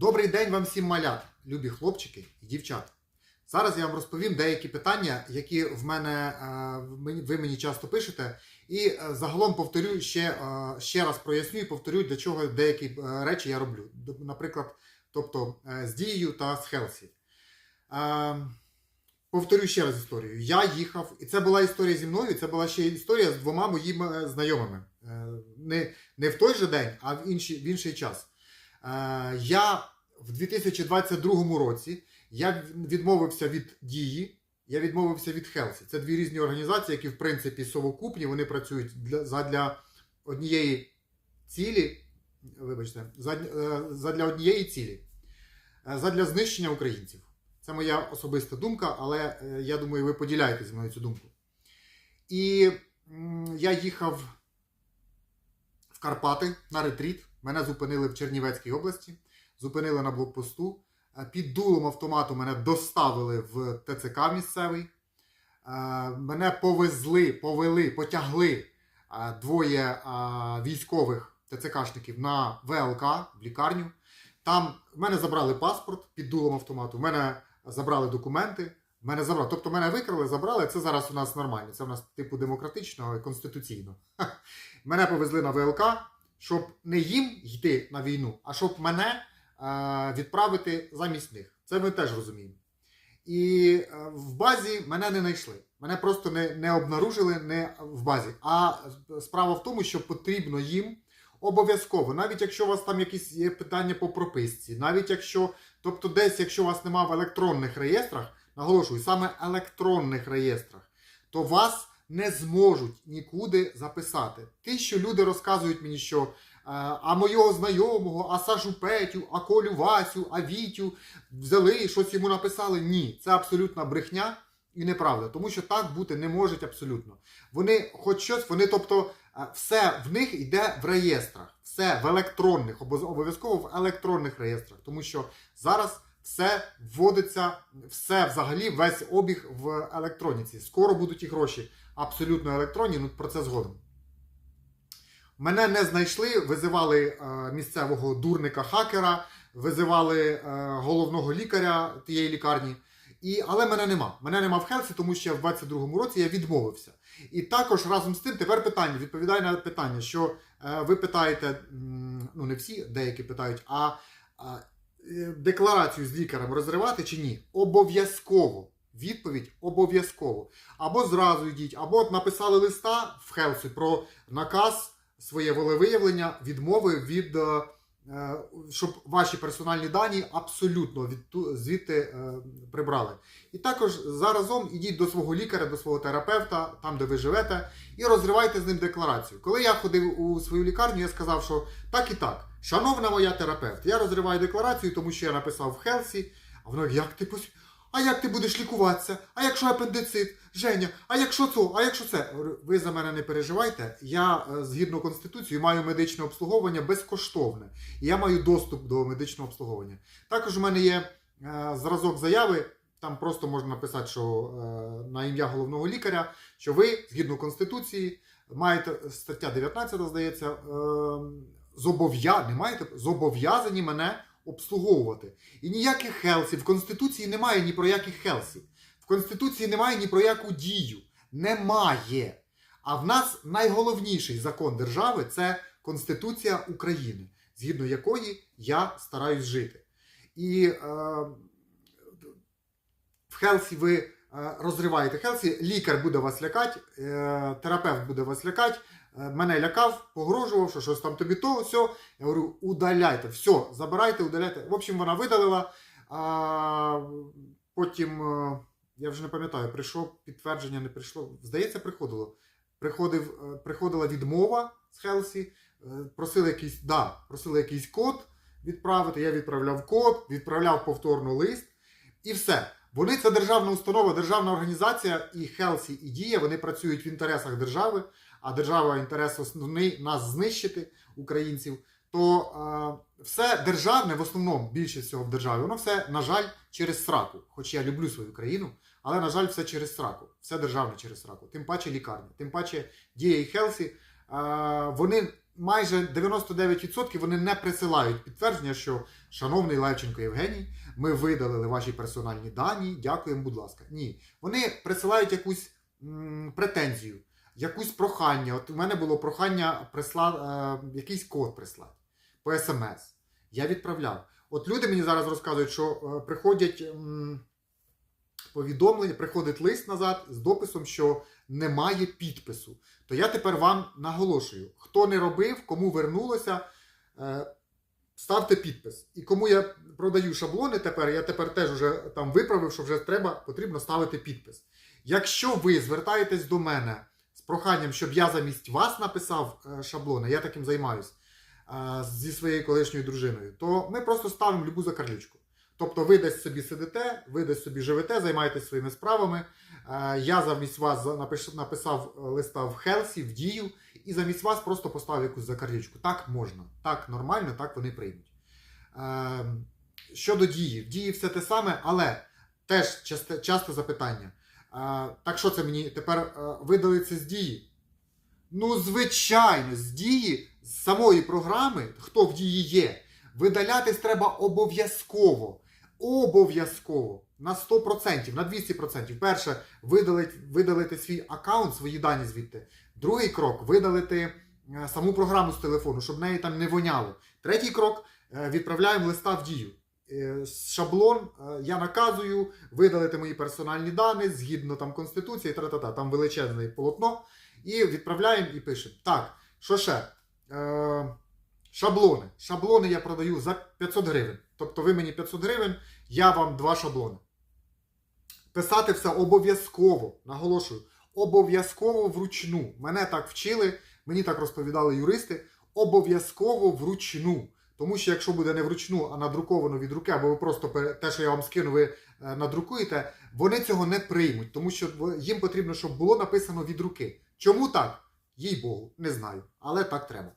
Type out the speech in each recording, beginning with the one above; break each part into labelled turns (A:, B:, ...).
A: Добрий день вам всім малят, любі хлопчики і дівчата. Зараз я вам розповім деякі питання, які в мене е, ви мені часто пишете, і е, загалом повторю ще, е, ще раз проясню і повторю, для чого деякі речі я роблю. Наприклад, тобто з дією та з Хелсі. Повторю ще раз історію. Я їхав, і це була історія зі мною, це була ще історія з двома моїми знайомими. Не, не в той же день, а в інший, в інший час. Е, Я в 2022 році я відмовився від дії, я відмовився від Хелсі. Це дві різні організації, які, в принципі, совокупні, вони працюють для, задля однієї цілі. Вибачте, задля, е, задля однієї цілі, е, задля знищення українців. Це моя особиста думка, але я думаю, ви поділяєте зі мною цю думку. І я їхав в Карпати на ретріт. Мене зупинили в Чернівецькій області, зупинили на блокпосту. Е, Під дулом автомату мене доставили в ТЦК місцевий. Е, Мене повезли, повели, потягли е, двоє військових ТЦКшників на ВЛК в лікарню. Там в мене забрали паспорт під дулом автомату, мене забрали документи. Мене забрали. Тобто мене викрали, забрали. Це зараз у нас нормально. Це у нас типу демократично конституційно. Мене повезли на ВЛК, щоб не їм йти на війну, а щоб мене е, відправити замість них. Це ми теж розуміємо. І е, в базі мене не знайшли. Мене просто не, не обнаружили не в базі. А справа в тому, що потрібно їм обов'язково, навіть якщо у вас там якісь є питання по прописці, навіть якщо, тобто десь, якщо у вас немає в електронних реєстрах, наголошую, саме електронних реєстрах, то вас не зможуть нікуди записати. Ті, що люди розказують мені, що е, а мого знайомого, а Сашу Петю, а Колю Васю, а Вітю взяли і щось йому написали. Ні, це абсолютна брехня і неправда, тому що так бути не може абсолютно. Вони хоч щось, вони, тобто, е, все в них йде в реєстрах, все в електронних, обов'яз- обов'язково в електронних реєстрах, тому що зараз все вводиться, все взагалі, весь обіг в електроніці. Скоро будуть і гроші абсолютно електронні, ну про це згодом. Мене не знайшли, визивали е, місцевого дурника-хакера, визивали е, головного лікаря тієї лікарні. І, але мене нема. Мене нема в Хелсі, тому що в 22-му році я відмовився. І також разом з тим тепер питання, відповідає на питання, що е, ви питаєте, ну не всі, деякі питають, а е, декларацію з лікарем розривати чи ні? Обов'язково. Відповідь обов'язково. Або зразу йдіть, або написали листа в Хелсі про наказ, своє волевиявлення, відмови від. е, е, Щоб ваші персональні дані абсолютно від, ту- звідти е, прибрали. І також заразом ідіть до свого лікаря, до свого терапевта, там де ви живете, і розривайте з ним декларацію. Коли я ходив у свою лікарню, я сказав, що так і так, шановна моя терапевт, я розриваю декларацію, тому що я написав в Хелсі. А вона як ти пос... А як ти будеш лікуватися? А якщо апендицит? Женя, а якщо це? А якщо це? Ви за мене не переживайте. Я е, згідно конституції маю медичне обслуговування безкоштовне. І я маю доступ до медичного обслуговування. Також у мене є е, зразок заяви. Там просто можна написати, що е, на ім'я головного лікаря, що ви, згідно Конституції, маєте стаття 19, здається, е, зобов'я... не маєте, зобов'язані мене обслуговувати. І ніяких хелсі. В Конституції немає ні про яких хелсі. В Конституції немає ні про яку дію. Немає. А в нас найголовніший закон держави це Конституція України, згідно якої я стараюсь жити. І е, в Хелсі ви е, розриваєте Хелсі, лікар буде вас лякати, е, терапевт буде вас лякати. Е, Мене лякав, погрожував, що щось там тобі то, все. Я говорю, удаляйте, все, забирайте, удаляйте. В общем, вона видалила. А, потім, е, я вже не пам'ятаю, прийшло підтвердження, не прийшло. Здається, приходило. Приходив, е, приходила відмова з Хелсі, просили якийсь, да, просили якийсь код відправити. Я відправляв код, відправляв повторно лист, і все. Вони це державна установа, державна організація, і Хелсі, і Дія, вони працюють в інтересах держави, а держава інтерес основний нас знищити, українців. То е, все державне, в основному більше всього в державі, воно все, на жаль, через сраку. Хоч я люблю свою країну, але, на жаль, все через сраку. Все державне через сраку. Тим паче лікарня, тим паче Дія і Хелсі. Е, вони майже 99% вони не присилають підтвердження, що Шановний Левченко Євгеній, ми видалили ваші персональні дані, дякуємо, будь ласка. Ні. Вони присилають якусь м, претензію, якусь прохання. От у мене було прохання присла, е, якийсь код прислати по смс. Я відправляв. От люди мені зараз розказують, що е, приходять м, повідомлення, приходить лист назад з дописом, що немає підпису. То я тепер вам наголошую: хто не робив, кому вернулося, е, ставте підпис. І кому я продаю шаблони тепер, я тепер теж вже там виправив, що вже треба, потрібно ставити підпис. Якщо ви звертаєтесь до мене проханням, щоб я замість вас написав е, шаблони, я таким займаюсь е, зі своєю колишньою дружиною, то ми просто ставимо любу закарлючку. Тобто ви десь собі сидите, ви десь собі живете, займаєтесь своїми справами. Е, Я замість вас написав листа в Хелсі, в дію, і замість вас просто поставив якусь закарлючку. Так можна, так нормально, так вони приймуть. Щодо дії, в дії все те саме, але теж часте запитання. Е, Так що це мені тепер е, видалиться з дії? Ну, звичайно, з дії, з самої програми, хто в дії є, видалятись треба обов'язково. Обов'язково. На 100%, на 200%. Перше, видалити, видалити свій аккаунт, свої дані звідти. Другий крок видалити е, саму програму з телефону, щоб неї там не воняло. Третій крок відправляємо листа в дію. Е, Шаблон е, я наказую видалити мої персональні дані згідно там Конституції, тра-та-та, там величезне полотно. І відправляємо і пишемо. Так, що ще? Е, шаблони. Шаблони я продаю за 500 гривень. Тобто ви мені 500 гривень, я вам два шаблони. Писати все обов'язково, наголошую, обов'язково вручну. Мене так вчили, мені так розповідали юристи. Обов'язково вручну. Тому що якщо буде не вручну, а надруковано від руки, або ви просто те, що я вам скину, ви е, надрукуєте, вони цього не приймуть, тому що їм потрібно, щоб було написано від руки. Чому так? Їй Богу, не знаю, але так треба.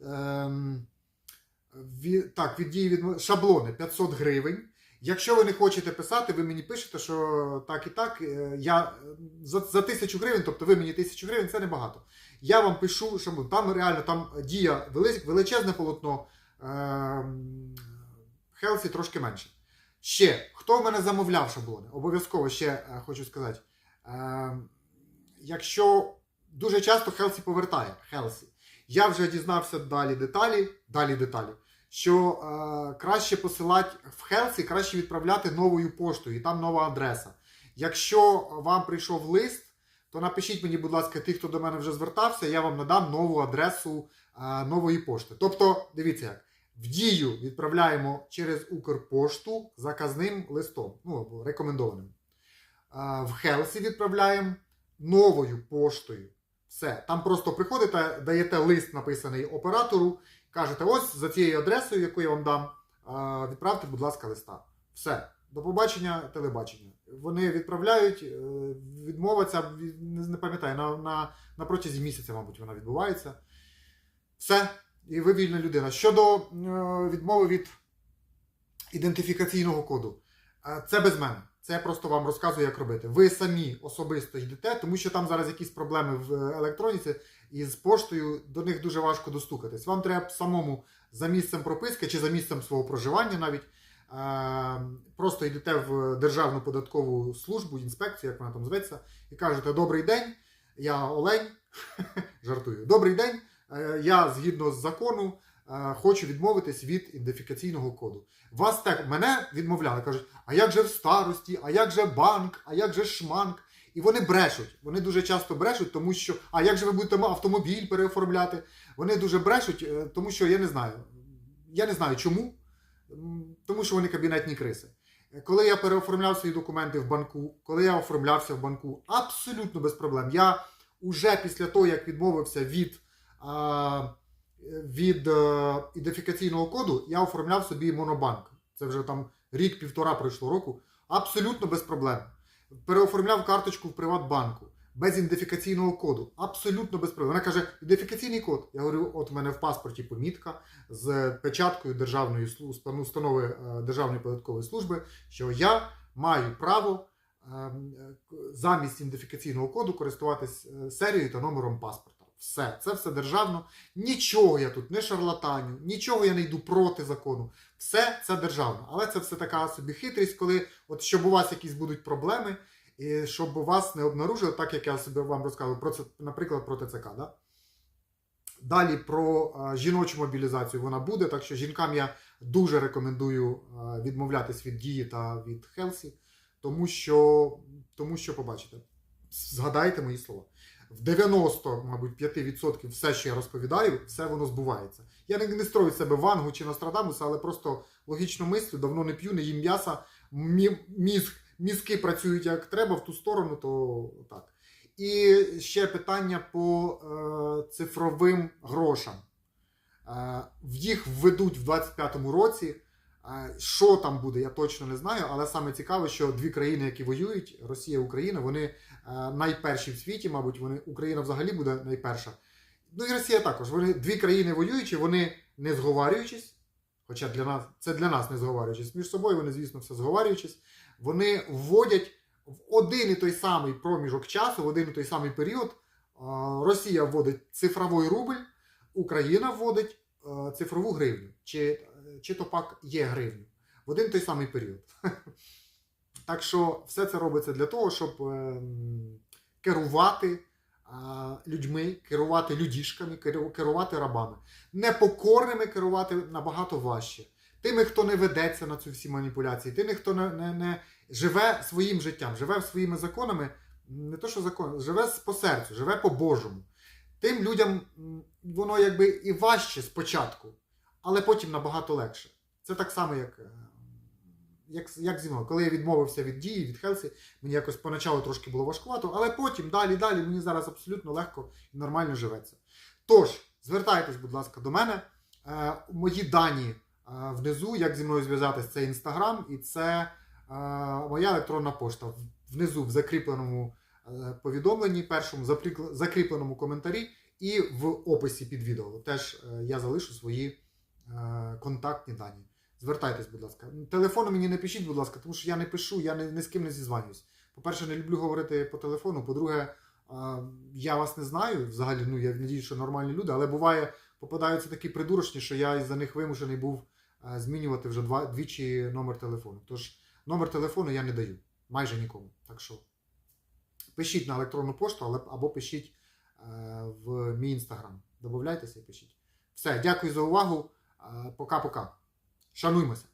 A: Ем, від, так, від дії від шаблони 500 гривень. Якщо ви не хочете писати, ви мені пишете, що так і так. е, Я е, за, за тисячу гривень, тобто ви мені тисячу гривень, це небагато. Я вам пишу шаблон. Там реально там дія вели- величезне полотно. Ем, Хелсі трошки менше. Ще, хто в мене замовляв шаблони? Обов'язково ще е, хочу сказати. Ем, якщо дуже часто Хелсі повертає Хелсі, я вже дізнався далі деталі, далі деталі, що е, краще посилати в Хелсі, краще відправляти новою поштою, і там нова адреса. Якщо вам прийшов лист, то напишіть мені, будь ласка, ті, хто до мене вже звертався, я вам надам нову адресу нової пошти. Тобто, дивіться як. В дію відправляємо через Укрпошту заказним листом, ну або рекомендованим. В Хелсі відправляємо новою поштою. Все. Там просто приходите, даєте лист, написаний оператору, кажете, ось за цією адресою, яку я вам дам, відправте, будь ласка, листа. Все. До побачення, телебачення. Вони відправляють, е, відмовиться, не пам'ятаю, на, на, на протязі місяця, мабуть, вона відбувається. Все. І ви вільна людина. Щодо е, відмови від ідентифікаційного коду, е, це без мене. Це я просто вам розказую, як робити. Ви самі особисто йдете, тому що там зараз якісь проблеми в електроніці і з поштою до них дуже важко достукатись. Вам треба самому за місцем прописки чи за місцем свого проживання навіть. е, Просто йдете в Державну податкову службу, інспекцію, як вона там зветься, і кажете: Добрий день, я Олень. Жартую. Добрий день. Е, Я згідно з закону е, хочу відмовитись від ідентифікаційного коду. Вас так мене відмовляли, кажуть, а як же в старості, а як же банк, а як же шманк? І вони брешуть. Вони дуже часто брешуть, тому що а як же ви будете автомобіль переоформляти? Вони дуже брешуть, е, тому що я не знаю. Я не знаю чому. Тому що вони кабінетні криси. Коли я переоформляв свої документи в банку, коли я оформлявся в банку, абсолютно без проблем. Я уже після того, як відмовився від, від е, ідентифікаційного коду, я оформляв собі монобанк. Це вже там рік-півтора пройшло року. Абсолютно без проблем. Переоформляв карточку в Приватбанку без ідентифікаційного коду. Абсолютно без проблем. Вона каже, ідентифікаційний код. Я говорю, от у мене в паспорті помітка з печаткою державної установи е, Державної податкової служби, що я маю право ем, е, замість ідентифікаційного коду користуватись серією та номером паспорта. Все, це все державно. Нічого я тут не шарлатаню, нічого я не йду проти закону. Все це державно. Але це все така собі хитрість, коли, от щоб у вас якісь будуть проблеми, і щоб вас не обнаружили, так як я собі вам розказував, про це, наприклад, про ТЦК. Да? Далі про е, жіночу мобілізацію вона буде, так що жінкам я дуже рекомендую е, відмовлятись від дії та від Хелсі, тому що, тому що побачите, згадайте мої слова. В 90, мабуть, 5% все, що я розповідаю, все воно збувається. Я не, не строю себе вангу чи Нострадамуса, але просто логічно мислю, давно не п'ю, не їм м'яса, мі- мізг, мізки працюють як треба в ту сторону, то так. І ще питання по е, цифровим грошам. Е, їх введуть в 25-му році. Що там буде, я точно не знаю, але саме цікаве, що дві країни, які воюють, Росія і Україна, вони е, найперші в світі, мабуть, вони, Україна взагалі буде найперша. Ну і Росія також. Вони дві країни воюючі, вони не зговарюючись, хоча для нас це для нас не зговарюючись. Між собою вони, звісно, все зговарюючись, вони вводять в один і той самий проміжок часу, в один і той самий період. е, Росія вводить цифровий рубль, Україна вводить цифрову гривню, чи, чи то пак є гривню в один той самий період. Так що все це робиться для того, щоб ем, керувати людьми, керувати людішками, керувати рабами. Непокорними керувати набагато важче. Тими, хто не ведеться на ці всі маніпуляції, тими, хто не, не, не живе своїм життям, живе своїми законами, не то, що закон, живе по серцю, живе по-божому. Тим людям воно якби і важче спочатку, але потім набагато легше. Це так само, як, е, як, як зі мною. Коли я відмовився від дії, від Хелсі, мені якось поначалу трошки було важкувато, але потім, далі, далі, мені зараз абсолютно легко і нормально живеться. Тож, звертайтесь, будь ласка, до мене. Е, мої дані е, внизу, як зі мною зв'язатись, це інстаграм і це е, моя електронна пошта. Внизу в закріпленому повідомленні, першому закріпленому коментарі і в описі під відео. Теж е, я залишу свої е, контактні дані. Звертайтесь, будь ласка. Телефону мені не пишіть, будь ласка, тому що я не пишу, я ні, ні з ким не зізванююсь. По-перше, не люблю говорити по телефону. По-друге, е, я вас не знаю. Взагалі, ну я надію, що нормальні люди, але буває, попадаються такі придурочні, що я із-за них вимушений був е, змінювати вже два, двічі номер телефону. Тож номер телефону я не даю майже нікому. Так що пишіть на електронну пошту або пишіть е, в мій інстаграм. Добавляйтеся і пишіть. Все, дякую за увагу. Е, Пока-пока. Шануймося.